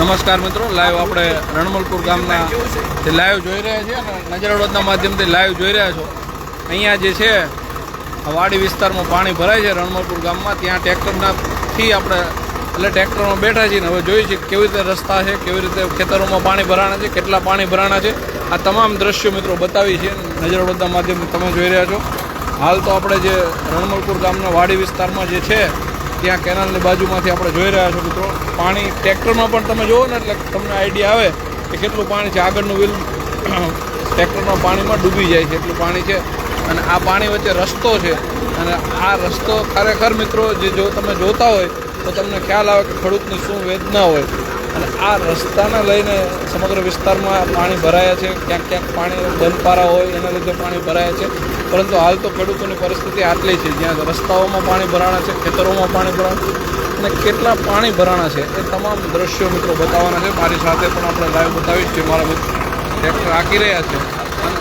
નમસ્કાર મિત્રો લાઈવ આપણે રણમલપુર ગામના જે લાઈવ જોઈ રહ્યા છીએ અને નજર અડોદના માધ્યમથી લાઈવ જોઈ રહ્યા છો. અહીંયા જે છે વાડી વિસ્તારમાં પાણી ભરાય છે રણમલપુર ગામમાં. ત્યાં ટ્રેક્ટરનાથી આપણે, એટલે ટ્રેક્ટરમાં બેઠા છીએ હવે જોઈએ છીએ કેવી રીતે રસ્તા છે, કેવી રીતે ખેતરોમાં પાણી ભરાણા છે, કેટલા પાણી ભરાણા છે. આ તમામ દ્રશ્યો મિત્રો બતાવી છે નજર અડોદના માધ્યમથી તમે જોઈ રહ્યા છો. હાલ તો આપણે જે રણમલપુર ગામના વાડી વિસ્તારમાં જે છે ત્યાં કેનાલની બાજુમાંથી આપણે જોઈ રહ્યા છો મિત્રો. પાણી ટ્રેક્ટરમાં પણ તમે જુઓ ને એટલે તમને આઈડિયા આવે કે કેટલું પાણી છે. આગળનું વ્હીલ ટ્રેક્ટરના પાણીમાં ડૂબી જાય છે. એટલું પાણી છે. અને આ પાણી વચ્ચે રસ્તો છે. અને આ રસ્તો ખરેખર મિત્રો, જે જો તમે જોતા હોય, તો તમને ખ્યાલ આવે કે ખેડૂતની શું વેદના હોય. અને આ રસ્તાને લઈને સમગ્ર વિસ્તારમાં પાણી ભરાયા છે. ક્યાંક ક્યાંક પાણી બંધપારા હોય, એના લીધે પાણી ભરાયા છે. પરંતુ હાલ તો ખેડૂતોની પરિસ્થિતિ આટલી છે. જ્યાં રસ્તાઓમાં પાણી ભરાણા છે, ખેતરોમાં પાણી ભરાણા અને કેટલા પાણી ભરાણા છે એ તમામ દ્રશ્યો મિત્રો બતાવવાના છે. મારી સાથે પણ આપણે લાઈવ બતાવીશ જે મારા મિત્ર ટ્રેક્ટર આંકી રહ્યા છે. અને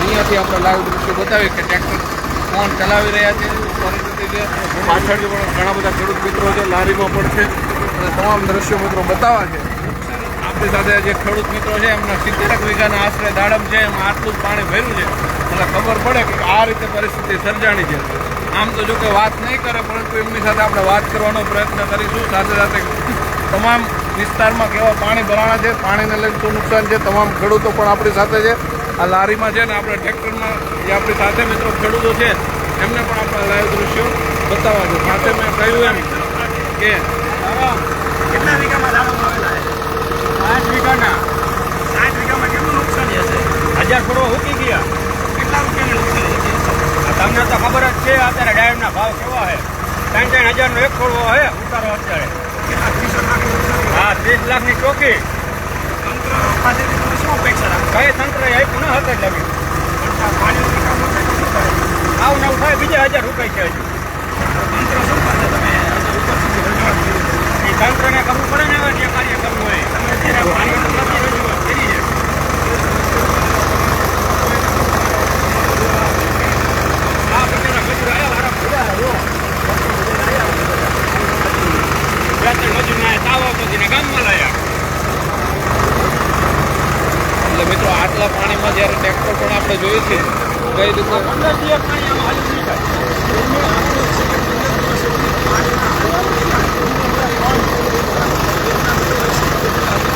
અહીંયાથી આપણે લાઈવ દ્રશ્યો બતાવીએ કે ટ્રેક્ટર કોણ ચલાવી રહ્યા છે પરિસ્થિતિ પણ ઘણા બધા ખેડૂત મિત્રો છે, લારીમાં પણ છે. અને તમામ દ્રશ્યો મિત્રો બતાવવા છે. આપણી સાથે જે ખેડૂત મિત્રો છે, એમના સિત્તેરક વીઘાના આશરે દાડમ છે, એમાં આટલું જ પાણી ભર્યું છે. એટલે ખબર પડે કે આ રીતે પરિસ્થિતિ સર્જાણી છે. આમ તો જો કે વાત નહીં કરે, પરંતુ એમની સાથે આપણે વાત કરવાનો પ્રયત્ન કરીશું. સાથે સાથે તમામ વિસ્તારમાં કેવા પાણી ભરાણા છે, પાણીને લઈને શું નુકસાન છે, તમામ ખેડૂતો પણ આપણી સાથે છે. આ લારીમાં છે ને આપણે ટ્રેક્ટરમાં જે આપણી સાથે મિત્રો ખેડૂતો છે. એમને પણ આપણે લાઈવ દ્રશ્યો બતાવવા છે. સાથે મેં કહ્યું એમ કે કેટલા વીઘામાં દાડમ આવેલા? પાંચ વીઘાના. સાઠ વીઘામાં કેટલું નુકસાન હશે હજાર છોડો મૂકી ગયા. કેટલા રૂપિયાનું નુકસાન તમને તો ખબર જ છે અત્યારે ડાયરના ભાવ કેવા છે? ત્રણ ત્રણ હજારનો એક છોડવો છે ઉતારો અત્યારે. હા ત્રીસ લાખની ચોકી તંત્ર પાસેથી શું અપેક્ષા રાખો? કઈ તંત્ર આપ્યું ન હતા જ લગી પણ આ પાણીનો નિકાલ ન થાય તો શું કરે આવું નવું થાય બીજા હજાર રૂપિયા છે હજુ. તંત્ર શું તમે? ઉપર સુધી તંત્રને કરવું પડે ને જે કાર્ય કરવું હોય. મિત્રો આટલા પાણીમાં જ્યારે ટ્રેક્ટર પણ આપણે જોઈએ છીએ કઈ રીતે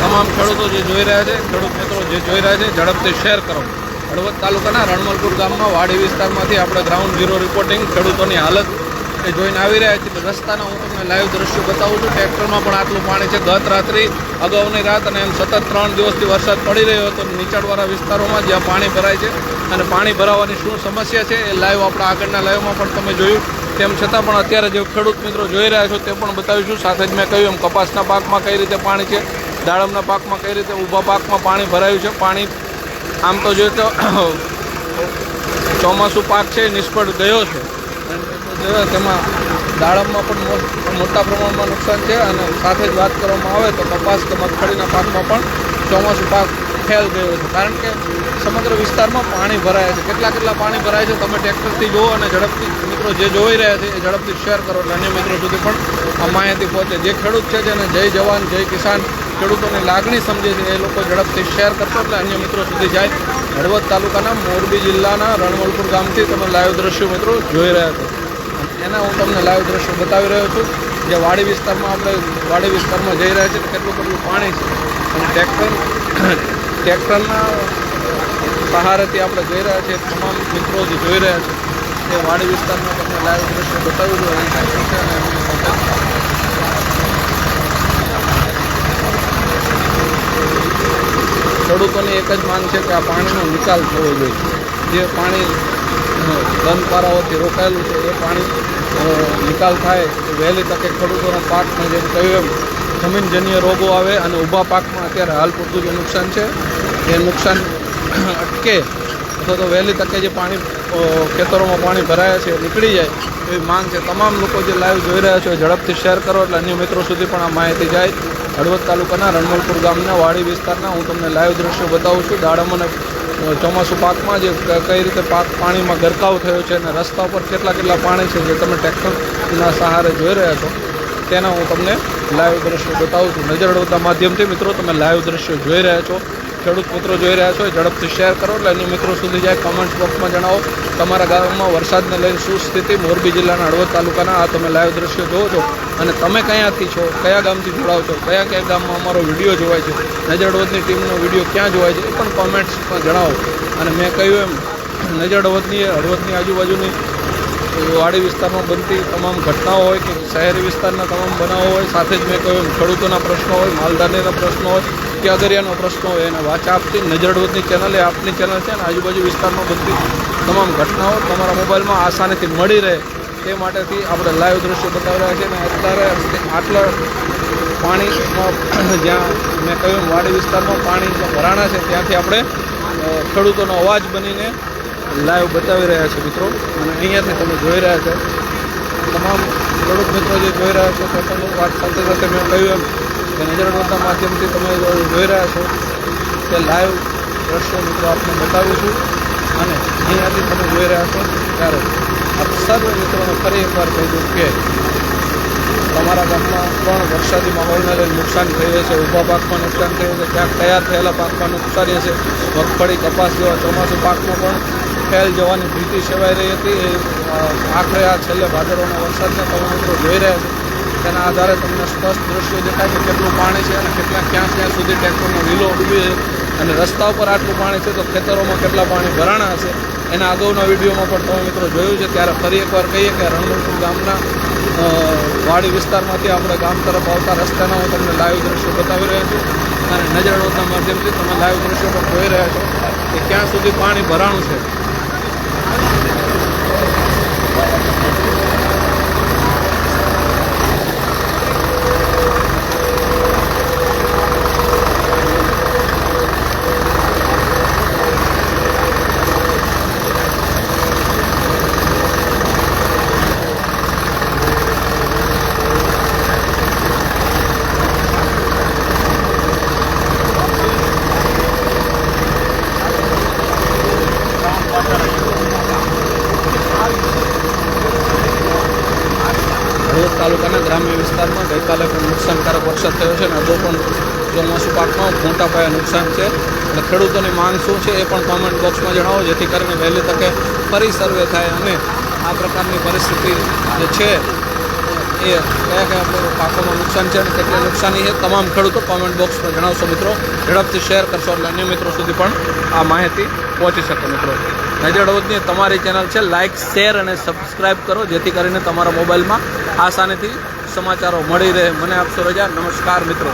તમામ ખેડૂતો જે જોઈ રહ્યા છે, ખેડૂત મિત્રો જે જોઈ રહ્યા છે, ઝડપથી શેર કરો. હળવદ તાલુકાના રણમલપુર ગામમાં વાડી વિસ્તારમાંથી આપણે ગ્રાઉન્ડ ઝીરો રિપોર્ટિંગ ખેડૂતોની હાલત એ જોઈને આવી રહ્યા છીએ. રસ્તાના હું તમને લાઈવ દ્રશ્યો બતાવું છું. ટ્રેક્ટરમાં પણ આટલું પાણી છે. ગત રાત્રિ, અગાઉની રાત અને એમ સતત ત્રણ દિવસથી વરસાદ પડી રહ્યો હતો. નીચાણવાળા વિસ્તારોમાં જ્યાં પાણી ભરાય છે અને પાણી ભરાવાની શું સમસ્યા છે એ લાઈવ આપણા આગળના લાઈવમાં પણ તમે જોયું. તેમ છતાં પણ અત્યારે જે ખેડૂત મિત્રો જોઈ રહ્યા છો તે પણ બતાવીશું. સાથે જ મેં કહ્યું એમ કપાસના પાકમાં કઈ રીતે પાણી છે દાડમના પાકમાં કઈ રીતે ઊભા પાકમાં પાણી ભરાયું છે? પાણી આમ તો જોઈએ તો ચોમાસું પાક છે, નિષ્ફળ ગયો છે. જોયો તેમાં દાડમમાં પણ મોટા પ્રમાણમાં નુકસાન છે અને સાથે જ વાત કરવામાં આવે તો કપાસ કે મગફળીના પાકમાં પણ ચોમાસું પાક ફેલ ગયો છે. કારણ કે સમગ્ર વિસ્તારમાં પાણી ભરાય છે. કેટલા કેટલા પાણી ભરાય છે તમે ટ્રેક્ટરથી જુઓ અને ઝડપથી મિત્રો જે જોઈ રહ્યા છે એ ઝડપથી શેર કરો. એટલે અન્ય મિત્રો સુધી પણ આ માહિતી પહોંચે. જે ખેડૂત છે જેને જય જવાન, જય કિસાન ખેડૂતોની લાગણી સમજે છે, એ લોકો ઝડપથી શેર કરશો. એટલે અન્ય મિત્રો સુધી જાય હળવદ તાલુકાના મોરબી જિલ્લાના રણવલપુર ગામથી તમે લાઈવ દ્રશ્યો મિત્રો જોઈ રહ્યા છો. એના હું તમને લાઈવ દ્રશ્યો બતાવી રહ્યો છું. જે વાડી વિસ્તારમાં આપણે વાડી વિસ્તારમાં જઈ રહ્યા છીએ કેટલું કેટલું પાણી છે. અને ટ્રેક્ટર ટ્રેક્ટરના સહારેથી આપણે જઈ રહ્યા છીએ. તમામ મિત્રો જે જોઈ રહ્યા છે તે વાડી વિસ્તારમાં તમને લાઈવ દ્રશ્ય બતાવ્યું છું. અહીં ટ્રેક્ટર છે અને એમની સાથે ખેડૂતોની એક જ માંગ છે કે આ પાણીનો નિકાલ થવો જોઈએ. જે પાણી અ, રોકાયેલું છે એ પાણી નિકાલ થાય તો વહેલી તકે ખેડૂતોનો પાકને જેમ કહ્યું એમ. જમીનજન્ય રોગો આવે અને ઊભા પાકમાં અત્યારે હાલ પૂરતું જે નુકસાન છે, એ નુકસાન અટકે અથવા તો વહેલી તકે જે પાણી ખેતરોમાં પાણી ભરાયા છે નીકળી જાય, એવી માંગ છે. તમામ લોકો જે લાઈવ જોઈ રહ્યા છો ઝડપથી શેર કરો એટલે અન્ય મિત્રો સુધી પણ આ માહિતી જાય. હળવદ તાલુકાના રણમલપુર ગામના વાડી વિસ્તારના હું તમને લાઈવ દ્રશ્યો બતાવું છું. દાડમ અને ચોમાસું પાકમાં જે કઈ રીતે પાક પાણીમાં ગરકાવ થયો છે અને રસ્તા ઉપર કેટલા કેટલા પાણી છે, જે તમે ટ્રેક્ટરના સહારે જોઈ રહ્યા છો. તેના હું તમને લાઈવ દ્રશ્યો બતાવું છું. નજર અડવતા માધ્યમથી મિત્રો, તમે લાઈવ દ્રશ્યો જોઈ રહ્યા છો. ખેડૂત મિત્રો જોઈ રહ્યા છો ઝડપથી શેર કરો એટલે અન્ય મિત્રો સુધી જાય. કમેન્ટ બોક્સમાં જણાવો. તમારા ગામમાં વરસાદને લઈને શું સ્થિતિ? મોરબી જિલ્લાના હળવદ તાલુકાના, આ તમે લાઈવ દ્રશ્યો જોવો છો. અને તમે કયાંથી છો? કયા ગામથી જોડાવ છો? કયા કયા ગામમાં અમારો વીડિયો જોવાય છે? નજર અડવદની ટીમનો વીડિયો ક્યાં જોવાય છે? એ પણ કોમેન્ટ્સમાં જણાવો. અને મેં કહ્યું એમ, નજર અડવદની, હળવદની આજુબાજુની વાડી વિસ્તારમાં બનતી તમામ ઘટનાઓ હોય કે શહેરી વિસ્તારના તમામ બનાવો હોય, સાથે જ મેં કહ્યું ખેડૂતોના પ્રશ્નો હોય, માલધારીના પ્રશ્નો હોય કે અગરિયાનો પ્રશ્ન હોય, એને વાચા આપતી નજર હળવદની ચેનલ એ આપની ચેનલ છે અને આજુબાજુ વિસ્તારમાં બનતી તમામ ઘટનાઓ તમારા મોબાઈલમાં આસાનીથી મળી રહે તે માટેથી આપણે લાઈવ દ્રશ્યો બતાવી રહ્યા છીએ અને અત્યારે આટલા પાણીમાં જ્યાં મેં કહ્યું વાડી વિસ્તારમાં પાણી ભરાણા છે ત્યાંથી આપણે ખેડૂતોનો અવાજ બનીને લાઈવ બતાવી રહ્યા છે મિત્રો. અને અહીંયાથી તમે જોઈ રહ્યા છો. તમામ ખેડૂત મિત્રો જે જોઈ રહ્યા છો પોતાનું વાત સાથે સાથે મેં કહ્યું એમ કે નજરડોના માધ્યમથી તમે જોઈ રહ્યા છો તે લાઈવ દ્રશ્યો મિત્રો આપને બતાવું છું. અને અહીંયાથી તમે જોઈ રહ્યા છો ત્યારે આપ સર્વ મિત્રોને ફરી એકવાર કહી દઉં કે તમારા ગામમાં પણ વરસાદી માહોલને લઈને નુકસાન થયું હશે ઊભા પાકમાં નુકસાન થયું છે. ક્યાંક તૈયાર થયેલા પાકમાં નુકસાન હશે મગફળી કપાસ જેવા ચોમાસું પાકમાં પણ ફેલ જવાની ભીતિ સેવાઈ રહી હતી. એ આખરે આ છેલ્લે ભાદરવાનો વરસાદને તમે મિત્રો જોઈ રહ્યા છે. તેના આધારે તમને સ્પષ્ટ દ્રશ્યો દેખાય કે કેટલું પાણી છે અને કેટલા ક્યાં ક્યાં સુધી ટ્રેક્ટરનો લીલો ડૂબી છે અને રસ્તા ઉપર આટલું પાણી છે તો ખેતરોમાં કેટલા પાણી ભરાણા હશે? એના અગાઉના વિડીયોમાં પણ તમે મિત્રો જોયું છે. ત્યારે ફરી એકવાર કહીએ કે રણમલપુર ગામના વાડી વિસ્તારમાંથી આપણે ગામ તરફ આવતા રસ્તાના હું તમને લાઈવ દ્રશ્યો બતાવી રહ્યો છું. અને નજર માધ્યમથી તમે લાઈવ દ્રશ્યો પણ જોઈ રહ્યા છો કે ક્યાં સુધી પાણી ભરાણું છે હળવદ તાલુકાના ગ્રામ્ય વિસ્તારમાં ગઈકાલે પણ નુકસાનકારક વરસાદ થયો છે અને અગાઉ પણ ચોમાસું પાકમાં મોટા પાયે નુકસાન છે. અને ખેડૂતોની માંગ શું છે એ પણ કોમેન્ટ બોક્સમાં જણાવો, જેથી કરીને વહેલી તકે ફરી સર્વે થાય અને આ પ્રકારની પરિસ્થિતિ જે છે, એ કયા કયા પાકોમાં નુકસાન છે અને કેટલી નુકસાની છે, તમામ ખેડૂતો કોમેન્ટ બોક્સમાં જણાવશો મિત્રો. ઝડપથી શેર કરશો એટલે અન્ય મિત્રો સુધી પણ આ માહિતી પહોંચી શકે મિત્રો. નજર હળવદની તમારી ચેનલ છે લાઇક શેર અને સબસ્ક્રાઇબ કરો, જેથી કરીને તમારા મોબાઈલમાં આસાનીથી સમાચારો મળી રહે. મને આપશો રજા? નમસ્કાર મિત્રો.